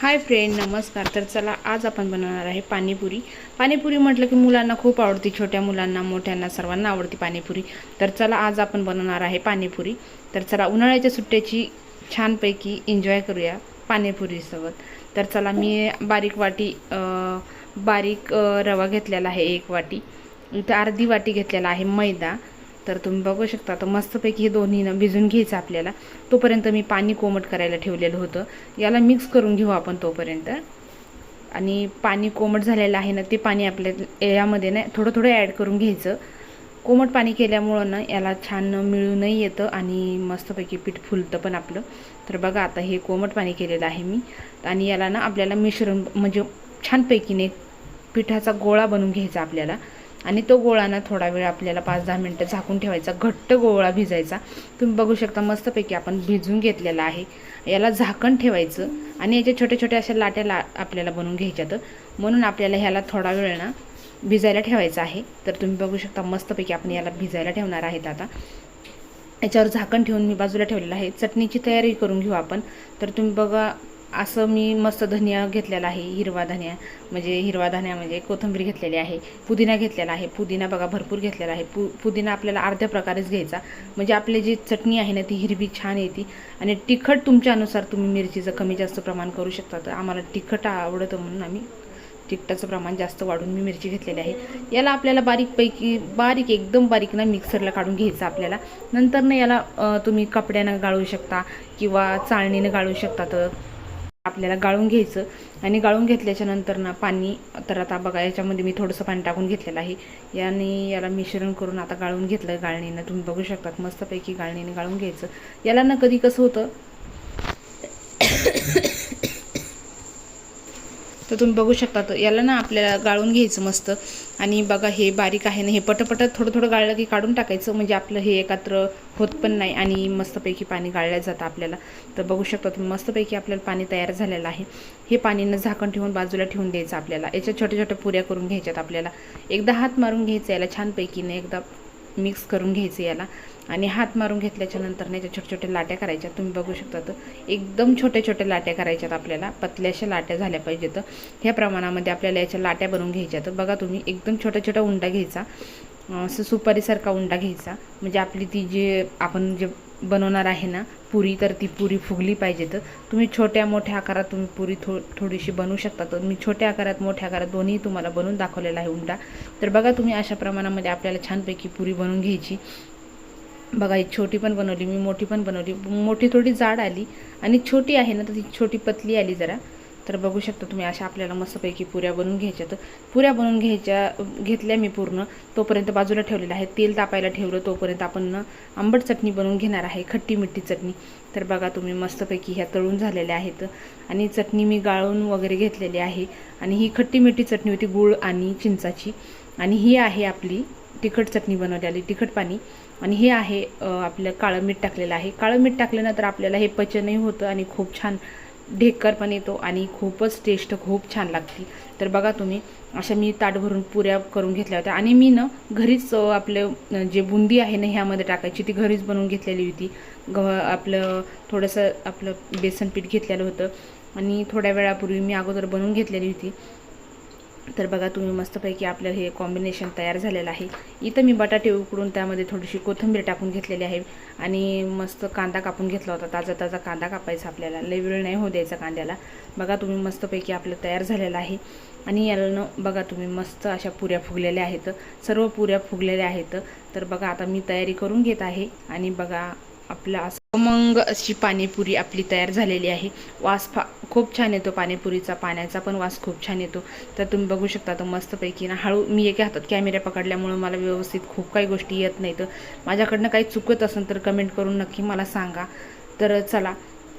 Hi friend नमस्कार. तर चला आज आपण बनवणार आहे पाणीपुरी. पाणीपुरी म्हटलं की मुलांना खूप आवडते छोट्या मुलांना मोठ्यांना सर्वांना आवडते पाणीपुरी. तर चला आज आपण बनवणार आहे पाणीपुरी. तर चला उन्हाळ्याच्या सुट्ट्याची छानपैकी एन्जॉय करूया पाणीपुरीसोबत. तर चला मी बारीक वाटी बारीक रवा घेतलेला आहे एक वाटी. इथं अर्धी वाटी घेतलेला आहे मैदा. तर तुम्ही बघू शकता. तर मस्तपैकी हे दोन्ही ना भिजून घ्यायचं आपल्याला. तोपर्यंत मी पाणी कोमट करायला ठेवलेलं होतं. याला मिक्स करून घेऊ आपण तोपर्यंत. आणि पाणी कोमट झालेलं आहे ना ते पाणी आपल्या यामध्ये ना थोडं थोडं ॲड करून घ्यायचं. कोमट पाणी केल्यामुळं ना याला छान मिळूनही येतं आणि मस्तपैकी पीठ फुलतं पण आपलं. तर बघा आता हे कोमट पाणी केलेलं आहे मी. आणि याला ना आपल्याला मिश्रण म्हणजे छानपैकीने पिठाचा गोळा बनवून घ्यायचा आपल्याला. आणि तो गोळा ना थोडा वेळ आपल्याला पाच दहा मिनटं झाकून ठेवायचा घट्ट गोळा भिजायचा. तुम्ही बघू शकता मस्तपैकी आपण भिजून घेतलेला आहे. याला झाकण ठेवायचं आणि याच्या छोट्या छोट्या अशा लाट्या ला आपल्याला बनवून घ्यायच्यात. म्हणून आपल्याला ह्याला थोडा वेळ ना भिजायला ठेवायचं आहे. तर तुम्ही बघू शकता मस्तपैकी आपण याला भिजायला ठेवणार आहेत आता. याच्यावर झाकण ठेवून मी बाजूला ठेवलेलं आहे. चटणीची तयारी करून घेऊ आपण. तर तुम्ही बघा असं मी मस्त धनिया घेतलेला आहे हिरवा धनिया. म्हणजे हिरवा धनिया म्हणजे कोथिंबीर घेतलेली आहे पुदिना घेतलेला आहे. पुदिना बघा भरपूर घेतलेला आहे. पु पुदिना आपल्याला अर्ध्या प्रकारेच घ्यायचा. म्हणजे आपली जी चटणी आहे ना ती हिरवी छान येते. आणि तिखट तुमच्यानुसार तुम्ही मिरचीचं कमी जास्त प्रमाण करू शकता. तर आम्हाला तिखट आवडतं म्हणून आम्ही तिखटाचं प्रमाण जास्त वाढून मी मिरची घेतलेली आहे. याला आपल्याला बारीकपैकी बारीक एकदम बारीक ना मिक्सरला काढून घ्यायचं आपल्याला. नंतर ना याला तुम्ही कपड्यानं गाळू शकता किंवा चाळणीनं गाळू शकता तर. आपल्याला गाळून घ्यायचं. आणि गाळून घेतल्याच्या नंतर ना पाणी तर आता बघा याच्यामध्ये मी थोडंसं पाणी टाकून घेतलेलं आहे. याने याला मिश्रण करून आता गाळून घेतलं गाळणीनं. तुम्ही बघू शकतात मस्तपैकी गाळणीने गाळून घ्यायचं. याला ना कधी कसं होतं तर तुम्ही बघू शकता तर याला ना आपल्याला गाळून घ्यायचं मस्त. आणि बघा हे बारीक आहे ना हे पटपट थोडं थोडं गाळलं की काढून टाकायचं. म्हणजे आपलं हे एकत्र होत पण नाही आणि मस्तपैकी पाणी गाळलं जातं आपल्याला. तर बघू शकता तुम्ही मस्तपैकी आपल्याला पाणी तयार झालेलं आहे. हे पाणीनं झाकण ठेवून बाजूला ठेवून द्यायचं आपल्याला. याच्या छोट्या छोट्या पुऱ्या करून घ्यायच्यात आपल्याला. एकदा हात मारून घ्यायचं याला छानपैकीने एकदा मिक्स करून घ्यायचं याला. आणि हात मारून घेतल्याच्या नंतर याच्या छोट्या छोट्या लाट्या करायच्या तुम्ही बघू शकता तर एकदम छोट्या छोट्या लाट्या करायच्यात आपल्याला. पतल्याशा लाट्या झाल्या पाहिजेत. ह्या प्रमाणामध्ये आपल्याला याच्या लाट्या बनवून घ्यायच्या तर बघा तुम्ही एकदम छोट्या छोट्या उंडा घ्यायचा. असं सुपारीसारखा उंडा घ्यायचा. म्हणजे आपली ती जे आपण जे बनवणार आहे ना पुरी तर ती पुरी फुगली पाहिजे तर. तुम्ही छोट्या मोठ्या आकारात तुम्ही पुरी थो थोडीशी बनवू शकता. तर मी छोट्या आकारात मोठ्या आकारात दोन्ही तुम्हाला बनवून दाखवलेला आहे उंडा तर बघा तुम्ही अशा प्रमाणामध्ये आपल्याला छानपैकी पुरी बनवून घ्यायची. बघा ही छोटी पण बनवली मी मोठी पण बनवली. मोठी थोडी जाड आली आणि छोटी आहे ना तर ती छोटी पतली आली जरा. तर बघू शकता तुम्ही अशा आपल्याला मस्तपैकी पुऱ्या बनवून घ्यायच्या तर पुऱ्या बनवून घ्यायच्या घेतल्या मी पूर्ण. तोपर्यंत बाजूला ठेवलेलं आहे. तेल तापायला ठेवलं तोपर्यंत आपण आंबट चटणी बनवून घेणार आहे खट्टी मिठी चटणी. तर बघा तुम्ही मस्तपैकी ह्या तळून झालेल्या आहेत. आणि चटणी मी गाळून वगैरे घेतलेली आहे. आणि ही खट्टी मिठी चटणी होती गूळ आणि चिंचाची. आणि ही आहे आपली तिखट चटणी बनवलेली तिखट पाणी. आणि हे आहे आपलं काळं मीठ टाकलेलं आहे. काळं मीठ टाकल्यानंतर आपल्याला हे पचनही होतं आणि खूप छान ढेकर पण येतो आणि खूपच टेस्ट खूप छान लागते. तर बघा तुम्ही अशा मी ताट भरून पुऱ्या करून घेतल्या होत्या. आणि मी ना घरीच आपलं जे बुंदी आहे ना ह्यामध्ये टाकायची ती घरीच बनवून घेतलेली होती. गव्हा आपलं थोडंसं आपलं बेसन पीठ घेतलेलं होतं. आणि थोड्या वेळापूर्वी मी अगोदर बनवून घेतलेली होती. तर बघा तुम्ही मस्तपैकी आपलं हे कॉम्बिनेशन तयार झालेलं आहे. इथं मी बटाटे उकडून त्यामध्ये थोडीशी कोथिंबीर टाकून घेतलेली आहे. आणि मस्त कांदा कापून घेतला होता. ताजा ताजा कांदा कापायचा आपल्याला. लय वेळ नाही होऊ द्यायचा कांद्याला. बघा तुम्ही मस्तपैकी आपलं तयार झालेलं आहे. आणि याला बघा तुम्ही मस्त अशा पुऱ्या फुगलेल्या आहेत. सर्व पुऱ्या फुगलेल्या आहेत. तर बघा आता मी तयारी करून घेत आहे. आणि बघा आपला असं मग अशी पाणीपुरी आपली तयार झालेली आहे. वास फा खूप छान येतो पाणीपुरीचा पाण्याचा पण वास खूप छान येतो. तर तुम्ही बघू शकता तर मस्तपैकी ना हळू मी एका हातात कॅमेरा पकडल्यामुळं मला व्यवस्थित खूप काही गोष्टी येत नाहीत. माझ्याकडनं काही चुकत असेल तर कमेंट करून नक्की मला सांगा. तर चला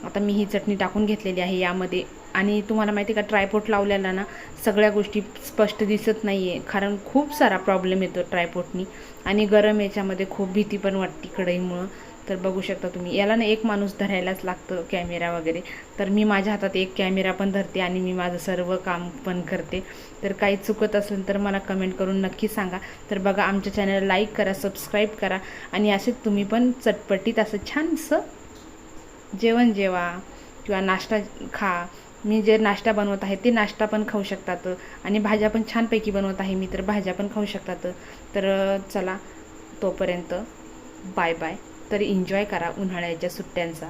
आता मी ही चटणी टाकून घेतलेली आहे यामध्ये. आणि तुम्हाला माहिती आहे का ट्रायपोट लावलेला ना सगळ्या गोष्टी स्पष्ट दिसत नाही आहे कारण खूप सारा प्रॉब्लेम येतो ट्रायपोटनी आणि गरम याच्यामध्ये खूप भीती पण वाटते कढईमुळं. तर बघू शकता तुम्ही. याला ना एक माणूस धरायलाच लागतं कॅमेरा वगैरे. तर मी माझ्या हातात एक कॅमेरा पण धरते आणि मी माझं सर्व काम पण करते. तर काही चुकत असेल तर मला कमेंट करून नक्की सांगा. तर बघा आमच्या चॅनलला लाईक करा सबस्क्राईब करा आणि असे तुम्ही पण चटपटीत असं छानसं जेवण जेवा किंवा नाश्ता खा. मी जे नाश्ता बनवत आहे ते नाश्ता पण खाऊ शकतात आणि भाज्या पण छानपैकी बनवत आहे मी तर भाज्या पण खाऊ शकतात. तर चला तोपर्यंत बाय बाय. तर एन्जॉय करा उन्हाळ्याच्या सुट्ट्यांचा.